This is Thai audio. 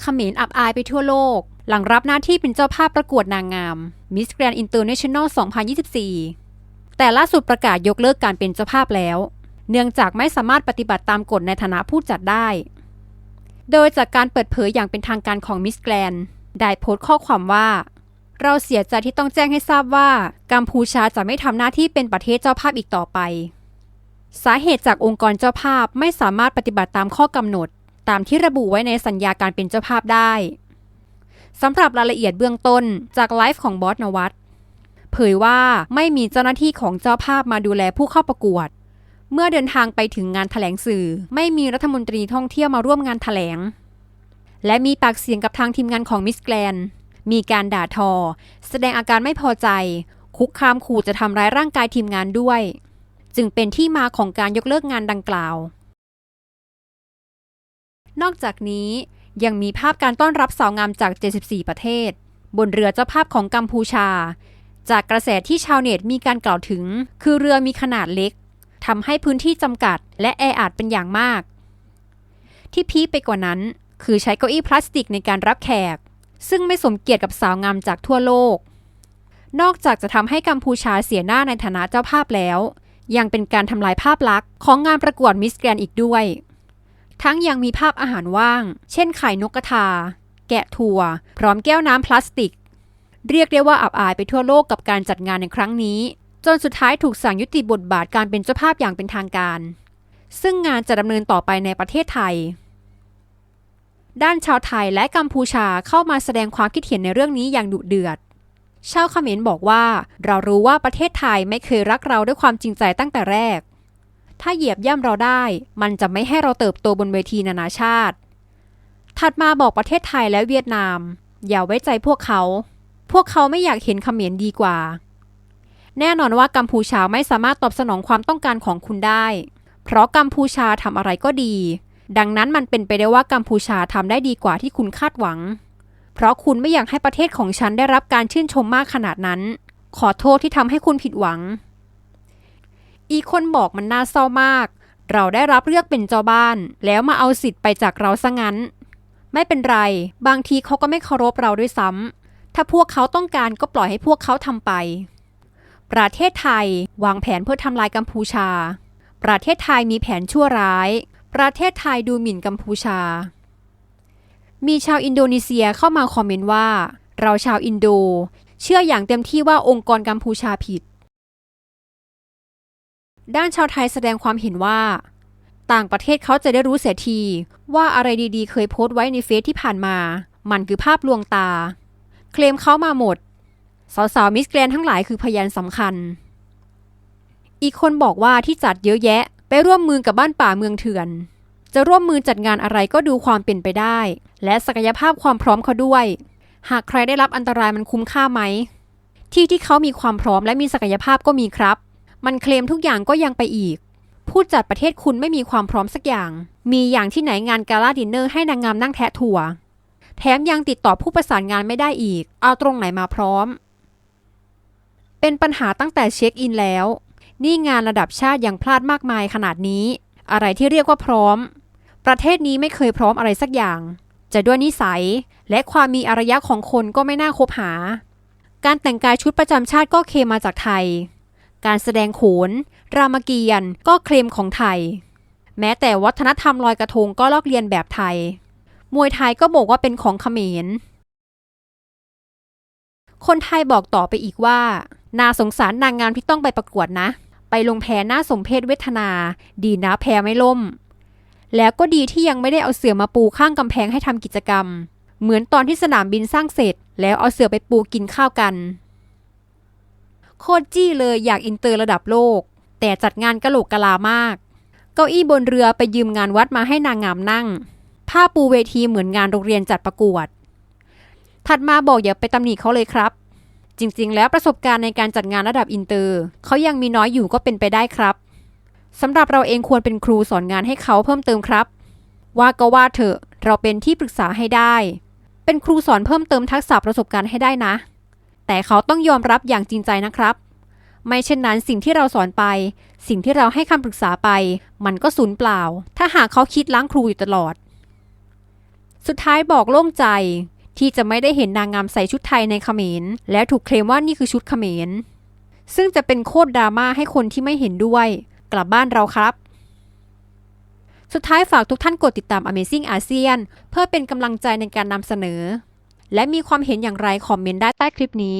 เขมรอับอายไปทั่วโลก หลังรับหน้าที่เป็นเจ้าภาพประกวดนางงาม Miss Grand International 2024 แต่ล่าสุดประกาศยกเลิกการเป็นเจ้าภาพแล้ว เนื่องจากไม่สามารถปฏิบัติตามกฎในฐานะผู้จัดได้ โดยจากการเปิดเผยอย่างเป็นทางการของ Miss Grand ได้โพสต์ข้อความว่า เราเสียใจที่ต้องแจ้งให้ทราบว่ากัมพูชาจะไม่ทำหน้าที่เป็นประเทศเจ้าภาพอีกต่อไป สาเหตุจากองค์กรเจ้าภาพไม่สามารถปฏิบัติตามข้อกำหนด ตามที่ระบุไว้ในสัญญาการเป็นเจ้าภาพได้สำหรับรายละเอียดเบื้องต้นจากไลฟ์ของบอสนวัตเผยว่าไม่มีเจ้าหน้าที่ของเจ้าภาพมาดูแลผู้เข้าประกวด เมื่อเดินทางไปถึงงานถแถลงสื่อ ไม่มีรัฐมนตรีท่องเที่ยวมาร่วมงานถแถลง และมีปากเสียงกับทางทีมงานของมิสแกรนมีการด่าทอ แสดงอาการไม่พอใจ คุกคามขู่จะทำร้ายร่างกายทีมงานด้วย จึงเป็นที่มาของการยกเลิกงานดังกล่าว นอกจากนี้ยังมีภาพการต้อนรับสาวงามจาก 74 ประเทศ บนเรือเจ้าภาพของกัมพูชา จากกระแสที่ชาวเน็ตมีการกล่าวถึง คือเรือมีขนาดเล็กทำให้พื้นที่จำกัด และแออัดเป็นอย่างมาก ที่พีไปกว่านั้น คือใช้เก้าอี้พลาสติกในการรับแขก ซึ่งไม่สมเกียรติกับสาวงามจากทั่วโลก นอกจากจะทำให้กัมพูชาเสียหน้าในฐานะเจ้าภาพแล้ว ยังเป็นการทำลายภาพลักษณ์ของงานประกวดมิสแกรนอีกด้วย ทั้งยังมีภาพอาหารว่าง เช่นไข่นกกระทา แกะถั่ว พร้อมแก้วน้ำพลาสติก เรียกได้ว่าอับอายไปทั่วโลกกับการจัดงานในครั้งนี้ จนสุดท้ายถูกสั่งยุติบทบาทการเป็นเจ้าภาพอย่างเป็นทางการ ซึ่งงานจะดำเนินต่อไปในประเทศไทย ด้านชาวไทยและกัมพูชาเข้ามาแสดงความคิดเห็นในเรื่องนี้อย่างดุเดือดชาวเขมรบอกว่า เรารู้ว่าประเทศไทยไม่เคยรักเราด้วยความจริงใจตั้งแต่แรก ถ้าเหยียบย่ำเราได้ มันจะไม่ให้เราเติบโตบนเวทีนานาชาติ ถัดมาบอกประเทศไทยและเวียดนาม อย่าไว้ใจพวกเขา พวกเขาไม่อยากเห็นเขมรดีกว่า แน่นอนว่ากัมพูชาไม่สามารถตอบสนองความต้องการของคุณได้ เพราะกัมพูชาทำอะไรก็ดี ดังนั้นมันเป็นไปได้ว่ากัมพูชาทำได้ดีกว่าที่คุณคาดหวัง เพราะคุณไม่อยากให้ประเทศของฉันได้รับการชื่นชมมากขนาดนั้น ขอโทษที่ทำให้คุณผิดหวัง อีคนบอกมันน่าเศร้ามาก เราได้รับเลือกเป็นเจ้าบ้าน แล้วมาเอาสิทธิ์ไปจากเราซะงั้น ไม่เป็นไร บางทีเขาก็ไม่เคารพเราด้วยซ้ำ ถ้าพวกเขาต้องการก็ปล่อยให้พวกเขาทำไป ประเทศไทยวางแผนเพื่อทำลายกัมพูชา ประเทศไทยมีแผนชั่วร้าย ประเทศไทยดูหมิ่นกัมพูชา มีชาวอินโดนีเซียเข้ามาคอมเมนต์ว่า เราชาวอินโด เชื่ออย่างเต็มที่ว่าองค์กรกัมพูชาผิด ด้านชาวไทยแสดงความเห็นว่า ต่างประเทศเขาจะได้รู้เสียที ว่าอะไรดีๆ เคยโพสต์ไว้ในเฟซที่ผ่านมา มันคือภาพลวงตา เคลมเขามาหมด สาวๆมิสแกรนทั้งหลายคือพยานสำคัญ อีกคนบอกว่าที่จัดเยอะแยะ ไปร่วมมือกับบ้านป่าเมืองเถื่อน จะร่วมมือจัดงานอะไรก็ดูความเป็นไปได้ และศักยภาพความพร้อมเขาด้วย หากใครได้รับอันตรายมันคุ้มค่าไหมที่ที่เขามีความพร้อมและมีศักยภาพก็มีครับ มันเคลมทุกอย่างก็ยังไปอีก ผู้จัดประเทศคุณไม่มีความพร้อมสักอย่าง มีอย่างที่ไหนงานกาลาดินเนอร์ให้นางงามนั่งแทะถั่ว แถมยังติดต่อผู้ประสานงานไม่ได้อีก เอาตรงไหนมาพร้อม เป็นปัญหาตั้งแต่เช็คอินแล้ว นี่งานระดับชาติยังพลาดมากมายขนาดนี้ อะไรที่เรียกว่าพร้อม ประเทศนี้ไม่เคยพร้อมอะไรสักอย่าง จะด้วยนิสัย และความมีอารยะของคนก็ไม่น่าคบหาการแต่งกายชุดประจำชาติก็เคมาจากไทย การแสดงโขน รามเกียรติ์ก็เคลมของไทย แม้แต่วัฒนธรรมลอยกระทงก็ลอกเลียนแบบไทย มวยไทยก็บอกว่าเป็นของเขมร คนไทยบอกต่อไปอีกว่า นาสงสารนางงามที่ต้องไปประกวดนะ ไปลงแพหน้าสมเพศเวทนา ดีนะแพไม่ล่ม แล้วก็ดีที่ยังไม่ได้เอาเสือมาปูข้างกำแพงให้ทำกิจกรรม เหมือนตอนที่สนามบินสร้างเสร็จ แล้วเอาเสือไปปูกินข้าวกัน โคตรจี้เลยอยากอินเตอร์ระดับโลก แต่จัดงานกะโหลกกะลามาก เก้าอี้บนเรือไปยืมงานวัดมาให้นางงามนั่ง ผ้าปูเวทีเหมือนงานโรงเรียนจัดประกวด ถัดมาบอกอย่าไปตำหนิเขาเลยครับ จริงๆ แล้วประสบการณ์ในการจัดงานระดับอินเตอร์เขายังมีน้อยอยู่ก็เป็นไปได้ครับสำหรับเราเองควรเป็นครูสอนงานให้เขาเพิ่มเติมครับ ว่าก็ว่าเถอะเราเป็นที่ปรึกษาให้ได้ เป็นครูสอนเพิ่มเติมทักษะประสบการณ์ให้ได้นะ แต่เขาต้องยอมรับอย่างจริงใจนะครับ ไม่เช่นนั้นสิ่งที่เราสอนไป สิ่งที่เราให้คำปรึกษาไป มันก็สูญเปล่า ถ้าหากเขาคิดล้างครูอยู่ตลอด สุดท้ายบอกโล่งใจที่จะไม่ได้เห็นนางงามใส่ชุดไทยในเขมร และถูกเคลมว่านี่คือชุดเขมร ซึ่งจะเป็นโคตรดราม่าให้คนที่ไม่เห็นด้วย กลับบ้านเราครับ สุดท้ายฝากทุกท่านกดติดตาม Amazing ASEAN เพื่อเป็นกำลังใจในการนำเสนอ และมีความเห็นอย่างไรคอมเมนต์ได้ใต้คลิปนี้